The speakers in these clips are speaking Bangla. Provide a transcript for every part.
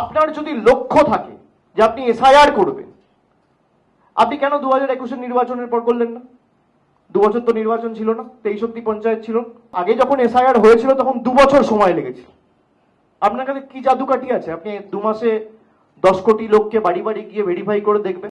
আপনার যদি লক্ষ্য থাকে যে আপনি এসআইআর করবেন, আপনি কেন দু হাজার একুশের নির্বাচনের পর করলেন না? দু বছর তো নির্বাচন ছিল না, তেইশ অব্দি পঞ্চায়েত ছিল। আগে যখন এসআইআর হয়েছিল তখন দু বছর সময় লেগেছিল। আপনার কাছে কি জাদু কাটি আছে? আপনি দু মাসে দশ কোটি লোককে বাড়ি বাড়ি গিয়ে ভেরিফাই করে দেখবেন।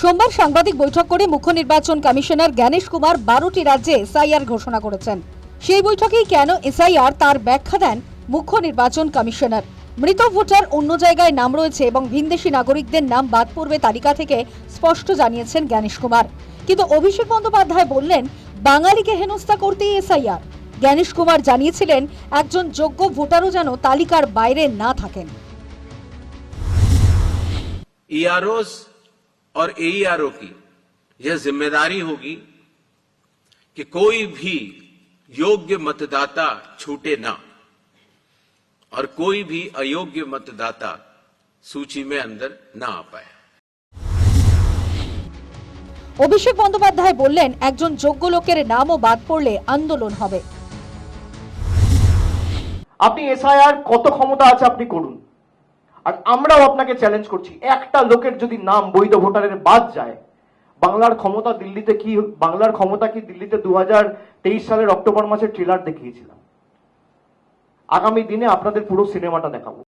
সোমবার সাংবাদিক বৈঠক করে মুখ্য নির্বাচন কমিশনার জ্ঞানেশ কুমার বারোটি রাজ্যে এসআইআর ঘোষণা করেছেন। সেই বৈঠকেই কেন এসআইআর তার ব্যাখ্যা দেন মুখ্য নির্বাচন কমিশনার মৃত ভোটার অন্য জায়গায় নাম রয়েছে এবং ভিনদেশি নাগরিকদের নাম বাদ পড়বে তালিকা থেকে স্পষ্ট জানিয়েছেন জ্ঞানেশ কুমার কিন্তু অভিষেক বন্দ্যোপাধ্যায় বললেন বাঙালিকে হেনস্থা করতেই এসআইআর জ্ঞানেশ কুমার জানিয়েছিলেন একজন যোগ্য ভোটারও যেন তালিকার বাইরে না থাকেন ईआरओ और एईआरओ की यह जिम्मेदारी होगी कि कोई भी योग्य मतदाता छूटे ना और कोई भी अयोग्य मतदाता सूची में अंदर ना आ पाए অভিষেক বন্দ্যোপাধ্যায় বললেন একজন যোগ্য লোকের নামও বাদ পড়লে আন্দোলন হবে আপনি এসআইআর কত ক্ষমতা আছে আপনি করুন আর আমরাও আপনাকে চ্যালেঞ্জ করছি একটা লোকের যদি নাম বৈধ ভোটারের বাদ যায় বাংলার ক্ষমতা দিল্লিতে কি বাংলার ক্ষমতা কি দিল্লিতে দু সালের অক্টোবর মাসের ট্রেলার দেখিয়েছিলাম আগামী দিনে আপনাদের পুরো সিনেমাটা দেখাবো।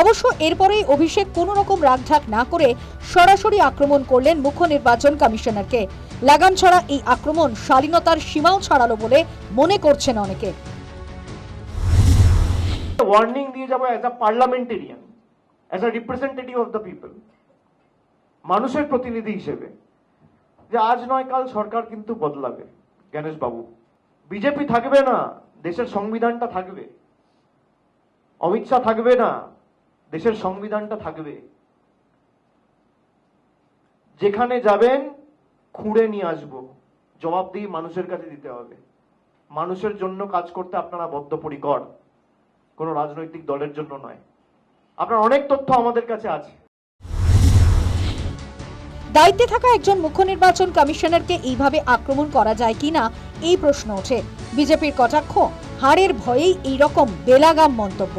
অবশ্য এরপরেই অভিষেক কোনো রকম রাগঢাক না করে সরাসরি আক্রমণ করলেন মুখ্য নির্বাচন কমিশনারকে। লাগাম ছাড়া এই আক্রমণ শালীনতার সীমাও ছাড়ালো বলে মনে করছেন অনেকে। ওয়ার্নিং দিয়ে যাব as a parliamentarian as a representative of the people মানুষের প্রতিনিধি হিসেবে যে আজ নয় কাল সরকার কিন্তু বদলাবে গণেশ বাবু। বিজেপি থাকবে না, দেশের সংবিধানটা থাকবে। অমিত শাহ থাকবে না, দেশের সংবিধানটা থাকবে। যেখানে যাবেন, খুঁড়ে নিয়ে আসব। জবাবদিহি মানুষের কাছে দিতে হবে। মানুষের জন্য কাজ করতে আপনারা বদ্ধপরিকর। কোনো রাজনৈতিক দলের জন্য নয়। আপনার অনেক তথ্য আমাদের কাছে আছে। দায়িত্বে থাকা একজন মুখ্য নির্বাচন কমিশনারকে এইভাবে আক্রমণ করা যায় কিনা এই প্রশ্ন ওঠে। বিজেপির কটাক্ষ, হারের ভয়েই এই রকম বেলাগাম মন্তব্য।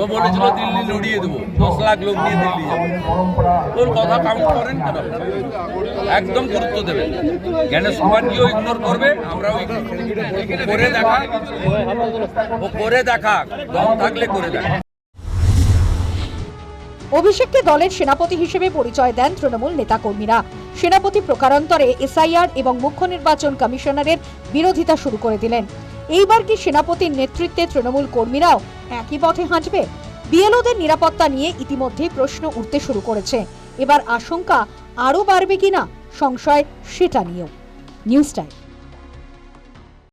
ও বলেছিল দিল্লি লড়িয়ে দেবো, দশ লাখ লোক নিয়ে দিল্লি ওর কথা কাউন্ট করেন কেন? একদম গুরুত্ব ইগনোর করবে? করে দেখা ও করে দেখা, দম থাকলে করে দেখা। অভিষেককে দলের সেনাপতি হিসেবে পরিচয় দেন তৃণমূল নেতাকর্মীরা। সেনাপতি প্রকারান্তরে এসআইআর এবং মুখ্য নির্বাচন কমিশনারের বিরোধিতা শুরু করে দিলেন। এইবার কি সেনাপতির নেতৃত্বে তৃণমূল কর্মীরাও একই পথে হাঁটবে? বিএলওদের নিরাপত্তা নিয়ে ইতিমধ্যেই প্রশ্ন উঠতে শুরু করেছে। এবার আশঙ্কা আরও বাড়বে কিনা? সংশয় সেটা নিয়েও। News time.